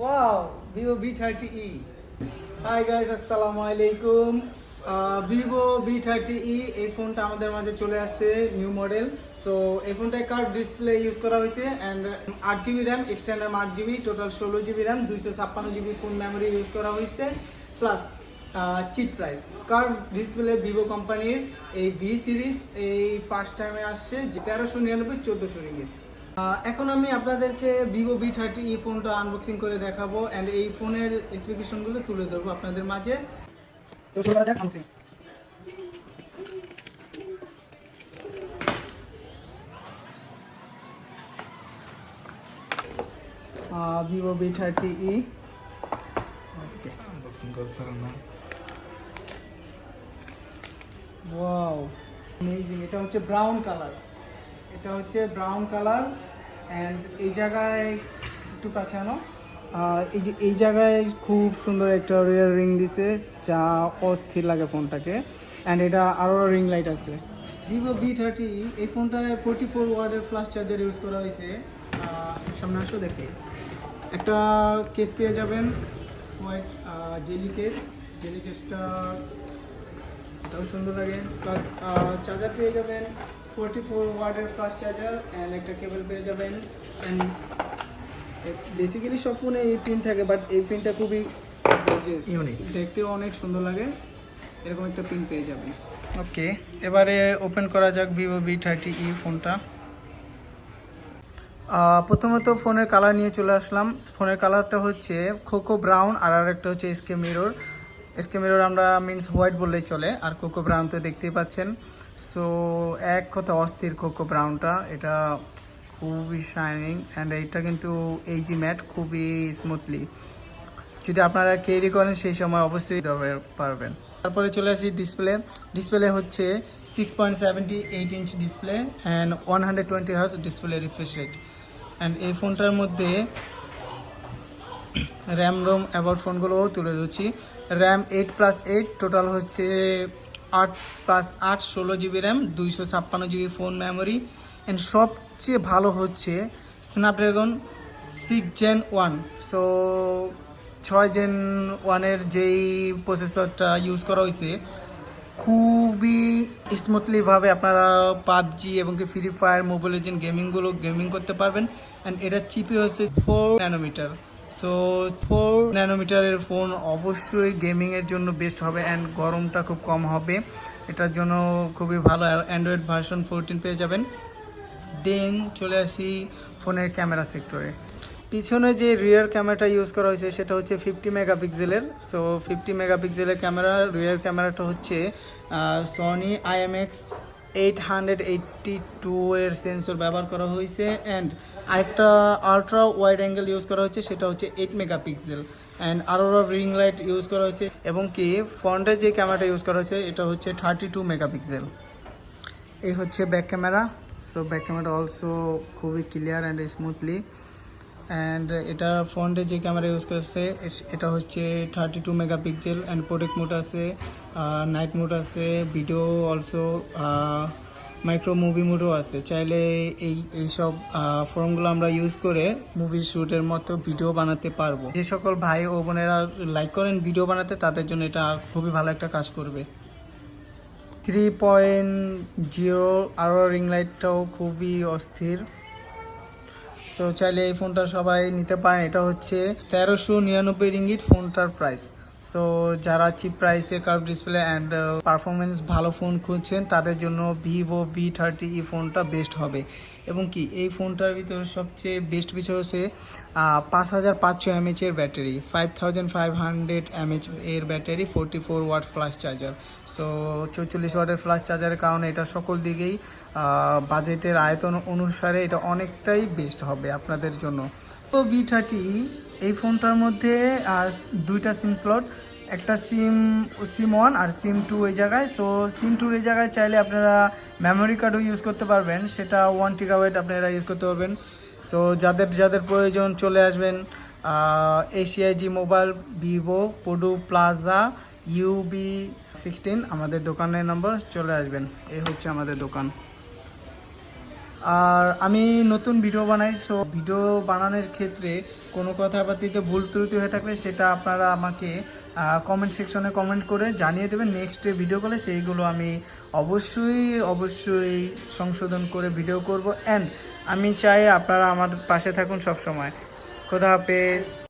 Wow Vivo V thirty E hi guys আসসালামু আলাইকুম Vivo V thirty ই এই ফোনটা আমাদের মাঝে চলে আসছে নিউ মডেল সো এই ফোনটায় কার্ভ ডিসপ্লে ইউজ করা হয়েছে অ্যান্ড আট জিবি র্যাম এক্সটেন্ড আট জিবি টোটাল ষোলো জিবি র্যাম দুইশো ছাপ্পান্ন জিবি ফোন মেমোরি ইউজ করা হয়েছে plus cheap price curve display Vivo কোম্পানির এই ভি সিরিজ এই ফার্স্ট টাইমে আসছে, তেরোশো নিরানব্বই, চোদ্দোশো রিঙ্গিত। এখন আমি আপনাদেরকে ভিভো ভি থার্টি ই ফোনটা আনবক্সিং করে দেখাবো অ্যান্ড এই ফোনের স্পেসিফিকেশনগুলো তুলে ধরবো আপনাদের মাঝে। তো শুরু যাক unboxing Vivo V thirty E unboxing করতে না। ওয়াও অ্যামেজিং এটা হচ্ছে ব্রাউন কালার এটা হচ্ছে ব্রাউন কালার অ্যান্ড এই জায়গায় একটু কাছে আনো। এই যে, এই জায়গায় খুব সুন্দর একটা রিয়ার রিং দিছে, যা অস্থির লাগে ফোনটাকে। অ্যান্ড এটা আরও রিং লাইট আছে। ভিভো ভি থার্টি এই ফোনটায় ফোর্টি ফোর ওয়ার্ডের ফ্লাশ চার্জার ইউজ করা হয়েছে। সামনে আসো দেখে। একটা কেস পেয়ে যাবেন। হোয়াইট জেলি কেস জেলি কেসটা এটাও সুন্দর লাগে। প্লাস চার্জার পেয়ে যাবেন। ফোরটি ফোর ওয়ার্ডের ফাস্ট চার্জার অ্যান্ড একটা কেবল পেয়ে যাবেন। অ্যান্ড বেসিক্যালি সব ফোনে এই পিন থাকে বাট এই পিনটা খুবই। Unique. দেখতেও অনেক সুন্দর লাগে। এরকম একটা পিন পেয়ে যাবেন। ওকে এবারে ওপেন করা যাক ভিভো ভি থার্টি ই ফোনটা প্রথমত ফোনের কালার নিয়ে চলে আসলাম। ফোনের কালারটা হচ্ছে খোকো ব্রাউন আর আরেকটা হচ্ছে এসকে মিরর এসকে মিরর আমরা মিন্স হোয়াইট বললেই চলে আর কোকো ব্রাউন তো দেখতেই পাচ্ছেন। সো এক কথা অস্থির কোকো ব্রাউনটা এটা খুবই শাইনিং অ্যান্ড এইটা কিন্তু এই এইজি ম্যাট খুবই স্মুথলি যদি আপনারা ক্যারি করেন সেই সময় অবশ্যই পারবেন। তারপরে চলে আসি ডিসপ্লে ডিসপ্লে হচ্ছে six point seventy eight inch display and one hundred twenty hertz display refresh rate and এই ফোনটার মধ্যে র্যাম রোম অ্যাবাউট ফোনগুলোও তুলে ধরছি। RAM eight plus eight total হচ্ছে আট প্লাস আট ষোলো জিবি র্যাম দুইশো ছাপ্পান্ন জিবি ফোন মেমোরি অ্যান্ড সবচেয়ে ভালো হচ্ছে Snapdragon six gen one so ছয় জেন ওয়ানের যেই প্রসেসরটা ইউজ করা হয়েছে, খুবই স্মুথলিভাবে আপনারা পাবজি এবং কি ফ্রি ফায়ার মোবাইল এজেন্ট গেমিংগুলো গেমিং করতে পারবেন অ্যান্ড এটা চিপি হচ্ছে ফোর ন্যানোমিটার সো ফোর ন্যানোমিটারের ফোন অবশ্যই গেমিংয়ের জন্য বেস্ট হবে অ্যান্ড গরমটা খুব কম হবে। এটার জন্য খুবই ভালো অ্যান্ড্রয়েড ভার্সন ফোরটিন পেয়ে যাবেন। দেন চলে আসি ফোনের ক্যামেরা সেক্টরে পিছনে যে রিয়ার ক্যামেরাটা ইউজ করা হয়েছে, সেটা হচ্ছে ফিফটি মেগাপিক্সেলের সো ফিফটি মেগাপিক্সেলের ক্যামেরা রিয়ার ক্যামেরাটা হচ্ছে Sony IMX eight hundred eighty two এর সেন্সর ব্যবহার করা হয়েছে অ্যান্ড আরেকটা আলট্রা ওয়াইড অ্যাঙ্গেল ইউজ করা হচ্ছে সেটা হচ্ছে এইট মেগাপিক্সেল অ্যান্ড আরও রিং লাইট ইউজ করা হয়েছে এবং কি ফ্রন্টে যে ক্যামেরাটা ইউজ করা হয়েছে, এটা হচ্ছে থার্টি টু মেগাপিক্সেল এই হচ্ছে back camera so back camera also খুবই ক্লিয়ার অ্যান্ড স্মুথলি অ্যান্ড এটা ফ্রন্টে যে ক্যামেরা ইউজ করেছে এটা হচ্ছে thirty two megapixel and protect mode আছে নাইট মোড আছে ভিডিও অলসো মাইক্রো মুভি মোডও আছে। চাইলে এই এইসব ফর্মগুলো আমরা ইউজ করে মুভি শ্যুটের মতো ভিডিও বানাতে পারব। যে সকল ভাই ও বোনেরা লাইক করেন ভিডিও বানাতে, তাদের জন্য এটা খুবই ভালো একটা কাজ করবে। থ্রি পয়েন্ট জিরো আরও রিং লাইটটাও খুবই অস্থির। সো চাইলে এই ফোনটা সবাই নিতে পারেন। এটা হচ্ছে তেরোশো নিরানব্বই রিঙ্গিট ফোনটার প্রাইস সো যারা চিপ প্রাইসে কার্ভ ডিসপ্লে অ্যান্ড পারফরমেন্স ভালো ফোন খুঁজছেন, তাদের জন্য ভিভো ভি থার্টি ই ফোনটা বেস্ট হবে। এবং কি, এই ফোনটার ভিতরে সবচেয়ে বেস্ট বিষয় হচ্ছে পাঁচ হাজার পাঁচশো এমএচ এর battery five thousand five hundred mAh এর battery forty four watt flash charger so চৌচল্লিশ ওয়াটের ফ্লাশ চার্জারের কারণে এটা সকল দিকেই বাজেটের আয়তন অনুসারে এটা অনেকটাই বেস্ট হবে আপনাদের জন্য। তো ভি থার্টি এই ফোনটার মধ্যে দুইটা সিম স্লট একটা সিম সিম ওয়ান আর সিম টু এই জায়গায়। সো সিম টুর এই জায়গায় চাইলে আপনারা মেমোরি কার্ডও ইউজ করতে পারবেন। সেটা ওয়ান টিকাবাইট আপনারা ইউজ করতে পারবেন। সো যাদের যাদের প্রয়োজন চলে আসবেন এশিয়াজি mobile Vivo পোডু plaza UB sixteen আমাদের দোকানের নম্বর চলে আসবেন। এই হচ্ছে আমাদের দোকান। আর আমি নতুন ভিডিও বানাই সো ভিডিও বানানোর ক্ষেত্রে কোনো কথাবার্তিতে ভুল ত্রুটি হয়ে থাকলে সেটা আপনারা আমাকে কমেন্ট সেকশনে কমেন্ট করে জানিয়ে দেবেন। নেক্সট ভিডিও করলে সেইগুলো আমি অবশ্যই অবশ্যই সংশোধন করে ভিডিও করব। অ্যান্ড আমি চাই আপনারা আমার পাশে থাকুন সব সময় খোদা হাফেজ।